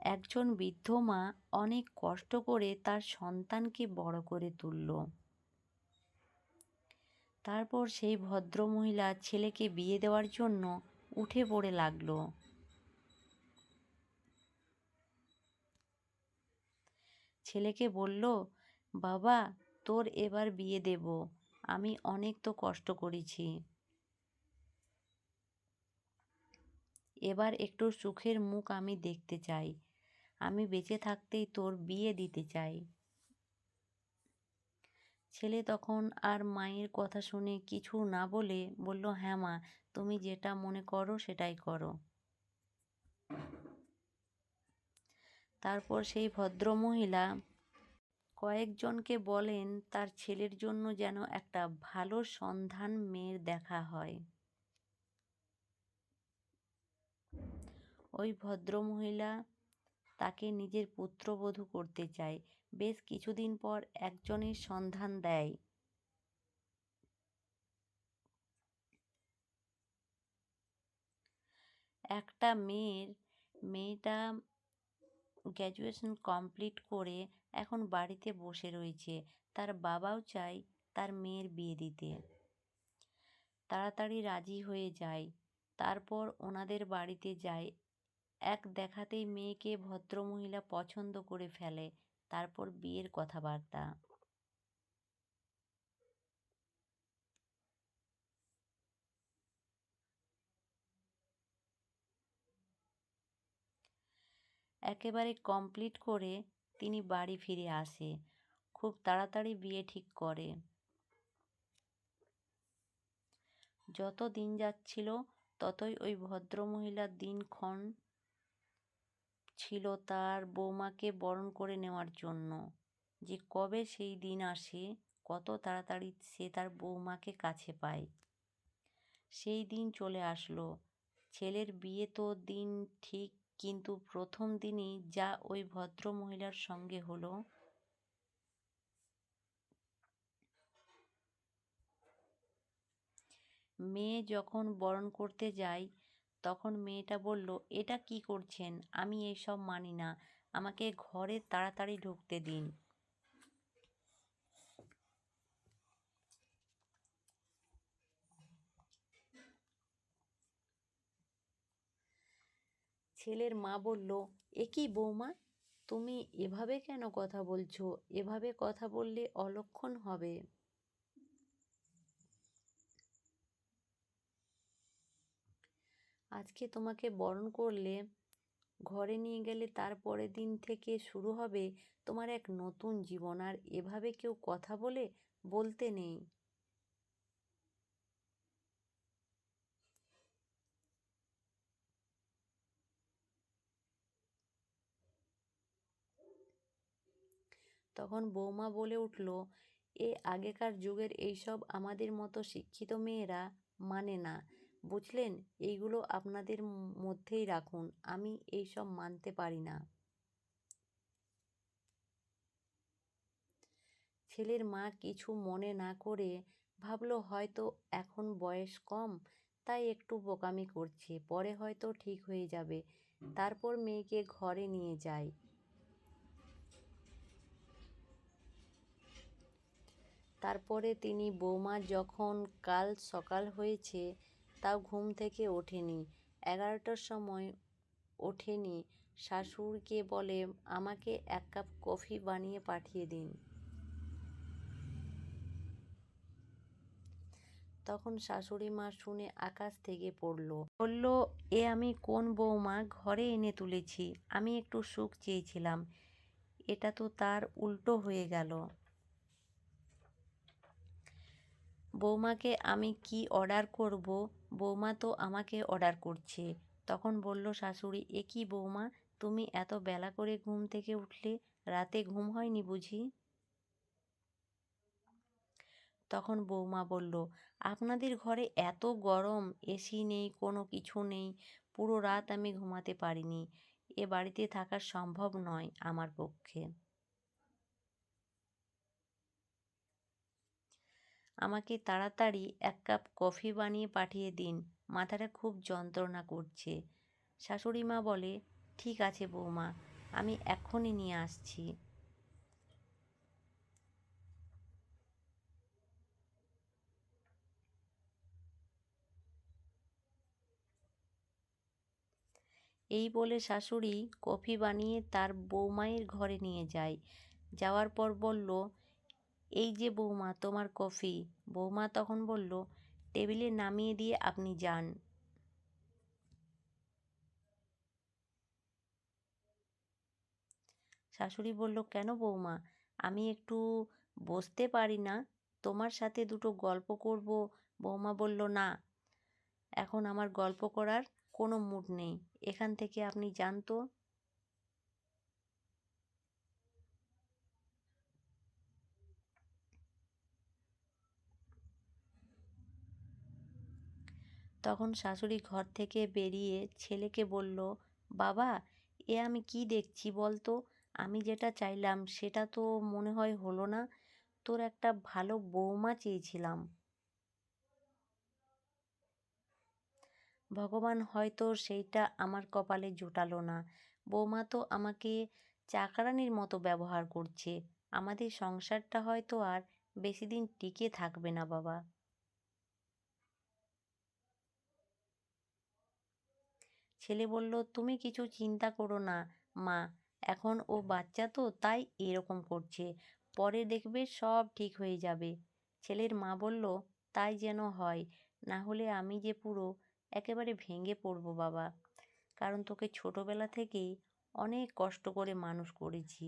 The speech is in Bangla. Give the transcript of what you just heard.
একজন বৃদ্ধ মা অনেক কষ্ট করে তার সন্তানকে বড় করে তুলল। তারপর সেই ভদ্রমহিলা ছেলেকে বিয়ে দেওয়ার জন্য উঠে পড়ে লাগল। ছেলেকে বলল, বাবা, তোর এবার বিয়ে দেব, আমি অনেক তো কষ্ট করেছি। এবার একটু সুখের মুখ আমি দেখতে চাই। আমি বেঁচে থাকতেই তোর বিয়ে দিতে চাই। ছেলে তখন আর মায়ের কথা শুনে কিছু না বলে বলল হ্যাঁ মা, তুমি যেটা মনে করো সেটাই করো। তারপর সেই ভদ্রমহিলা কয়েকজনকে বলেন, তার ছেলের জন্য যেন একটা ভালো সন্ধান মেয়ের দেখা হয়। ওই ভদ্রমহিলা তাকে নিজের পুত্রবধূ করতে চায়। বেশ কিছুদিন পর একজনের সন্ধান দেয়। একটা মেয়ের, মেয়েটা গ্র্যাজুয়েশন কমপ্লিট করে এখন বাড়িতে বসে রয়েছে। তার বাবাও চায় তার মেয়ের বিয়ে দিতে। তাড়াতাড়ি রাজি হয়ে যায়। তারপর ওনাদের বাড়িতে যায় এক দেখাতেই মেয়েকে ভদ্রমহিলা পছন্দ করে ফেলে। তারপর বিয়ের কথাবার্তা। একেবারে কমপ্লিট করে তিনি বাড়ি ফিরে আসে। খুব তাড়াতাড়ি বিয়ে ঠিক করে। যত দিন যাচ্ছিল, ততই ওই ভদ্রমহিলার দিনক্ষণ ছিল তার বৌমাকে বরণ করে নেওয়ার জন্য। যে কবে সেই দিন আসে, কত তাড়াতাড়ি সে তার বৌমাকে কাছে পায়। সেই দিন চলে আসলো। ছেলের বিয়ে তো দিন ঠিক, কিন্তু প্রথম দিনই যা ওই ভদ্রমহিলার সঙ্গে হলো। মেয়ে যখন বরণ করতে যায় তখন মেয়েটা বলল, এটা কি করছেন? আমি এসব মানি না। আমাকে ঘরে তাড়াতাড়ি ঢুকতে দিন। ছেলের মা বলল, এ কি বৌমা? তুমি এভাবে কেন কথা বলছো? এভাবে কথা বললে অলক্ষণ হবে। আজকে তোমাকে বরণ করলে ঘরে নিয়ে গেলে তার পরের দিন থেকে শুরু হবে তোমার এক নতুন জীবন। আর এভাবে কেউ কথা বলে বলতে নেই। তখন বৌমা বলে উঠল, এ আগেকার যুগের এইসব আমাদের মতো শিক্ষিত মেয়েরা মানে না। বুঝলেন? এইগুলো আপনাদের মধ্যেই রাখুন। আমি এইসব মানতে পারি না। ছেলের মা কিছু মনে না করে ভাবলো, হয়তো এখন বয়স কম, তাই একটু বোকামি করছে। পরে হয়তো ঠিক হয়ে যাবে। তারপর মেয়েকে ঘরে নিয়ে যায় তারপরে তিনি বৌমা, যখন কাল সকাল হয়েছে তাও ঘুম থেকে ওঠেনি। এগারোটার সময় ওঠেনি। শাশুড়িকে বলে, আমাকে এক কাপ কফি বানিয়ে পাঠিয়ে দিন। তখন শাশুড়ি মা শুনে আকাশ থেকে পড়ল। বলল, এ আমি কোন বৌমা? ঘরে এনে তুলেছি। আমি একটু সুখ চেয়েছিলাম। এটা তো তার উল্টো হয়ে গেল। বৌমাকে আমি কি অর্ডার করব? বৌমা তো আমাকে অর্ডার করছে। তখন বলল, শাশুড়ি, এ কি বৌমা? তুমি এত বেলা করে ঘুম থেকে উঠলে রাতে ঘুম হয়নি বুঝি? তখন বৌমা বলল, আপনাদের ঘরে এত গরম এসি নেই, কোনো কিছু নেই, পুরো রাত আমি ঘুমাতে পারিনি। এ বাড়িতে থাকা সম্ভব নয় আমার পক্ষে। আমাকে তাড়াতাড়ি এক কাপ কফি বানিয়ে পাঠিয়ে দিন, মাথাটা খুব যন্ত্রণা করছে। শাশুড়ি মা বলে, ঠিক আছে বৌমা, আমি এক্ষুনি নিয়ে আসছি। এই বলে শাশুড়ি কফি বানিয়ে তার বৌমায়ের ঘরে নিয়ে যায়। যাওয়ার পর বলল এই যে বৌমা, তোমার কফি। বৌমা তখন বলল, টেবিলে নামিয়ে দিয়ে আপনি যান। শাশুড়ি বলল, কেন বৌমা? আমি একটু বসতে পারি না। তোমার সাথে দুটো গল্প করব। বৌমা বলল, না, এখন আমার গল্প করার কোনো মুড নেই। এখান থেকে আপনি যান তখন শাশুড়ি ঘর থেকে বেরিয়ে ছেলেকে বলল, বাবা, এ আমি কি দেখছি বলতো? আমি যেটা চাইলাম সেটা তো মনে হয় হলো না। তোর একটা ভালো বৌমা চেয়েছিলাম। ভগবান হয়তো সেইটা আমার কপালে জোটালো না। বৌমা তো আমাকে চাকরানির মতো ব্যবহার করছে। আমাদের সংসারটা হয়তো আর বেশি দিন টিকে থাকবে না বাবা। ছেলে বলল তুমি কিছু চিন্তা করো না মা। এখন ও বাচ্চা তো তাই এরকম করছে। পরে দেখবে সব ঠিক হয়ে যাবে। ছেলের মা বলল তাই যেন হয় না হলে আমি যে পুরো একেবারে ভেঙে পড়ব বাবা। কারণ তোকে ছোটোবেলা থেকেই অনেক কষ্ট করে মানুষ করেছি।